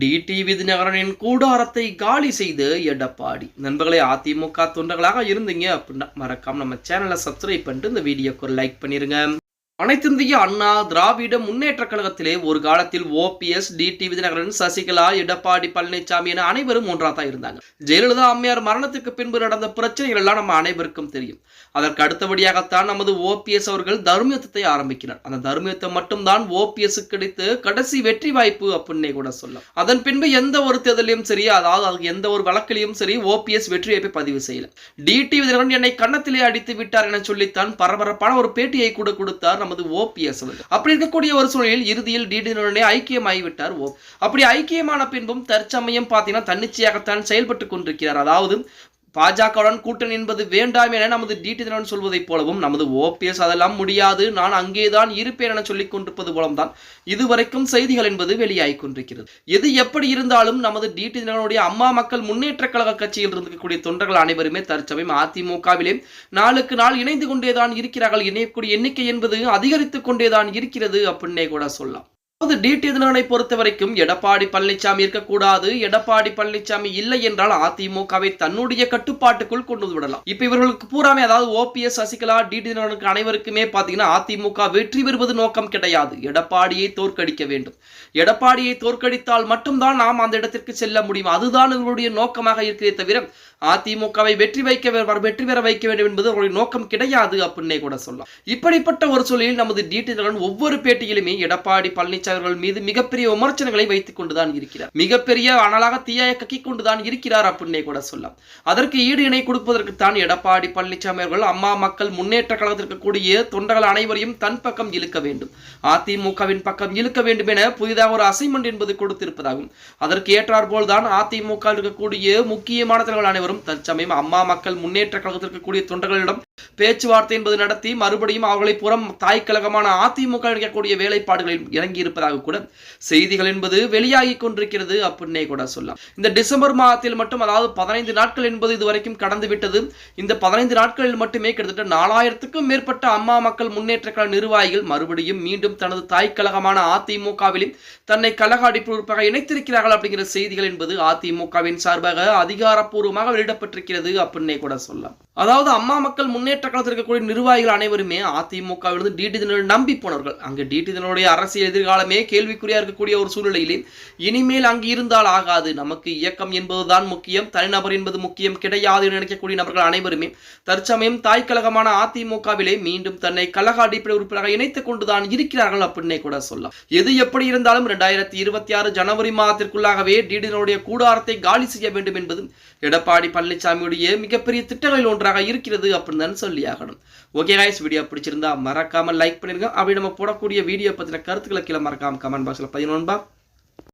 TTV தினகரனின் கூடாரத்தை காலி செய்து எடப்பாடி. நண்பர்களே அதிமுக தொண்டர்களாக இருந்தீங்க அப்படின்னா மறக்காம நம்ம சேனலை சப்ஸ்கிரைப் பண்ணிட்டு இந்த வீடியோக்கு ஒரு லைக் பண்ணிருங்க. அனைத்திந்திய அண்ணா திராவிட முன்னேற்ற கழகத்திலே ஒரு காலத்தில் OPS T T Vijayanagaran Sasikala Edappadi Palaniswami என அனைவரும் ஒன்றா தான் இருந்தாங்க. ஜெயலலிதா அம்மையார் மரணத்துக்கு பின்பு நடந்த பிரச்சனைகள் எல்லாம் நம்ம அனைவருக்கும் தெரியும். அதற்கு அடுத்தபடியாகத்தான் நமது ஓபிஎஸ் அவர்கள் தர்மியத்தை ஆரம்பிக்கிறார். அந்த தர்மியத்தை மட்டும்தான் ஓபிஎஸ் கிடைத்து கடைசி வெற்றி வாய்ப்பு அப்படின்னே கூட சொல்லலாம். அதன் பின்பு எந்த ஒரு தேர்தலையும் சரி அதாவது எந்த ஒரு வழக்கிலையும் சரி ஓபிஎஸ் வெற்றி வாய்ப்பை பதிவு செய்யல. டி டி விஜயநகரன் என்னை கன்னத்திலே அடித்து விட்டார் என சொல்லித்தான் பரபரப்பான ஒரு பேட்டியை கூட கொடுத்தார் நமது ஓபிஎஸ் அவர்கள் அப்படி இருக்கக்கூடிய ஒரு சூழலில் இறுதியில் டிடினுடனே ஐக்கியமாகிவிட்டார் ஓ அப்படி ஐக்கியமான பின்பும் தற்சமயம் பார்த்தீங்கன்னா தன்னிச்சையாகத்தான் செயல்பட்டு கொண்டிருக்கிறார். அதாவது பாஜகவுடன் கூட்டணி என்பது வேண்டாம் என நமது டிடி தினகரன் சொல்வதைப் போலவும் நமது ஓபிஎஸ் அதெல்லாம் முடியாது. நான் அங்கேதான் இருப்பேன் என சொல்லிக் கொண்டிருப்பது போலம் தான் இதுவரைக்கும் செய்திகள் என்பது வெளியாகிக் கொண்டிருக்கிறது. எது எப்படி இருந்தாலும் நமது டிடி தினகரனுடைய அம்மா மக்கள் முன்னேற்ற கழக கட்சியில் இருக்கக்கூடிய தொண்டர்கள் அனைவருமே தற்சமயம் அதிமுகவிலே நாளுக்கு நாள் இணைந்து கொண்டேதான் இருக்கிறார்கள். இணையக்கூடிய எண்ணிக்கை என்பது அதிகரித்துக் கொண்டேதான் இருக்கிறது அப்படின்னே கூட சொல்லலாம். அதாவது டிடி தினகரனை பொறுத்த வரைக்கும் எடப்பாடி பழனிசாமி இருக்கக்கூடாது. எடப்பாடி பழனிசாமி இல்லை என்றால் அதிமுகவை தன்னுடைய கட்டுப்பாட்டுக்குள் கொண்டு வந்து விடலாம். இப்ப இவர்களுக்கு பூராமே அதாவது ஓபிஎஸ் சசிகலா டிடி தினனுக்கு அனைவருக்குமே பாத்தீங்கன்னா அதிமுக வெற்றி பெறுவது நோக்கம் கிடையாது. எடப்பாடியை தோற்கடிக்க வேண்டும். எடப்பாடியை தோற்கடித்தால் மட்டும்தான் நாம் அந்த இடத்திற்கு செல்ல முடியும். அதுதான் இவர்களுடைய நோக்கமாக இருக்கிறதே தவிர அதிமுகவை வெற்றி வைக்க வெற்றி பெற வைக்க வேண்டும் என்பது அவருடைய நோக்கம் கிடையாது அப்படின்னே கூட சொல்லலாம். இப்படிப்பட்ட ஒரு சூழலில் நமது டிடி தினகரன் ஒவ்வொரு பேட்டியிலுமே எடப்பாடி பழனிசாமி அவர்கள் மீது மிகப்பெரிய விமர்சனங்களை வைத்துக் கொண்டுதான் இருக்கிறார். மிகப்பெரிய அனலாக தீயாய கக்கி கொண்டுதான் இருக்கிறார் அப்படின்னே கூட சொல்லலாம். அதற்கு ஈடு இணை கொடுப்பதற்கு தான் எடப்பாடி பழனிசாமி அவர்கள் அம்மா மக்கள் முன்னேற்ற கழகத்திற்கு கூடிய தொண்டர்கள் அனைவரையும் தன் பக்கம் இழுக்க வேண்டும். அதிமுகவின் பக்கம் இழுக்க வேண்டும் என புதிதாக ஒரு அசைன்மெண்ட் என்பது கொடுத்திருப்பதாகும். அதற்கு ஏற்றாற்போல் தான் அதிமுக இருக்கக்கூடிய முக்கியமான தலைவர்கள் அனைவரும் தற்சமயம் அம்மா மக்கள் முன்னேற்ற கழகத்திற்கு கூடிய தொண்டர்களிடம் பேச்சுவார்த்தை என்பது நடத்தி மறுபடியும் அவர்களை புறம் தாய் கழகமான அதிமுக இருக்கக்கூடிய வேலைப்பாடுகளில் இறங்கி இருப்பதாக இருப்பதாக கூட செய்திகள் என்பது வெளியாகி கொண்டிருக்கிறது அப்படின்னே கூட சொல்லலாம். இந்த டிசம்பர் மாதத்தில் மட்டும் அதாவது பதினைந்து நாட்கள் என்பது இதுவரைக்கும் கடந்து விட்டது. இந்த பதினைந்து நாட்களில் மட்டுமே கிட்டத்தட்ட நாலாயிரத்துக்கும் மேற்பட்ட அம்மா மக்கள் முன்னேற்ற கழக நிர்வாகிகள் மறுபடியும் மீண்டும் தனது தாய் கழகமான அதிமுகவிலும் தன்னை கழக அடிப்பு உறுப்பாக இணைத்திருக்கிறார்கள் அப்படிங்கிற செய்திகள் என்பது அதிமுகவின் சார்பாக அதிகாரப்பூர்வமாக வெளியிடப்பட்டிருக்கிறது அப்படின்னே கூட சொல்லலாம். அதாவது அம்மா மக்கள் முன்னேற்ற கழகத்தில் இருக்கக்கூடிய நிர்வாகிகள் அனைவருமே அதிமுகவிலிருந்து டிடி தினரை நம்பி போனவர்கள். அங்கு டிடி தினோடைய அரசியல் எதிர்காலமே இயக்கமே கேள்விக்குறியா இருக்கக்கூடிய ஒரு சூழ்நிலையிலே இனிமேல் அங்கு இருந்தால் ஆகாது. நமக்கு இயக்கம் என்பதுதான் முக்கியம். தனிநபர் என்பது முக்கியம். கிடையாது என நினைக்கக்கூடிய நபர்கள் அனைவருமே தற்சமயம் தாய் கழகமான அதிமுகவிலே மீண்டும் தன்னை கழக அடிப்படை உறுப்பினராக இணைத்துக் கொண்டுதான் இருக்கிறார்கள் அப்படின்னே கூட சொல்லலாம். எது எப்படி இருந்தாலும் இரண்டாயிரத்தி இருபத்தி ஆறு ஜனவரி மாதத்திற்குள்ளாகவே டிடினுடைய கூடாரத்தை காலி செய்ய வேண்டும் என்பது எடப்பாடி பழனிசாமியுடைய மிகப்பெரிய திட்டங்களில் ஒன்றாக இருக்கிறது அப்படின்னு தான் சொல்லி ஆகணும். ஓகே காய்ஸ் வீடியோ பிடிச்சிருந்தா மறக்காம லைக் பண்ணிருங்க அப்படி நம்ம போடக்கூடிய வீடியோ பத்தின கருத்துக்களை கீழே barkam kaman bang sila payunon bab.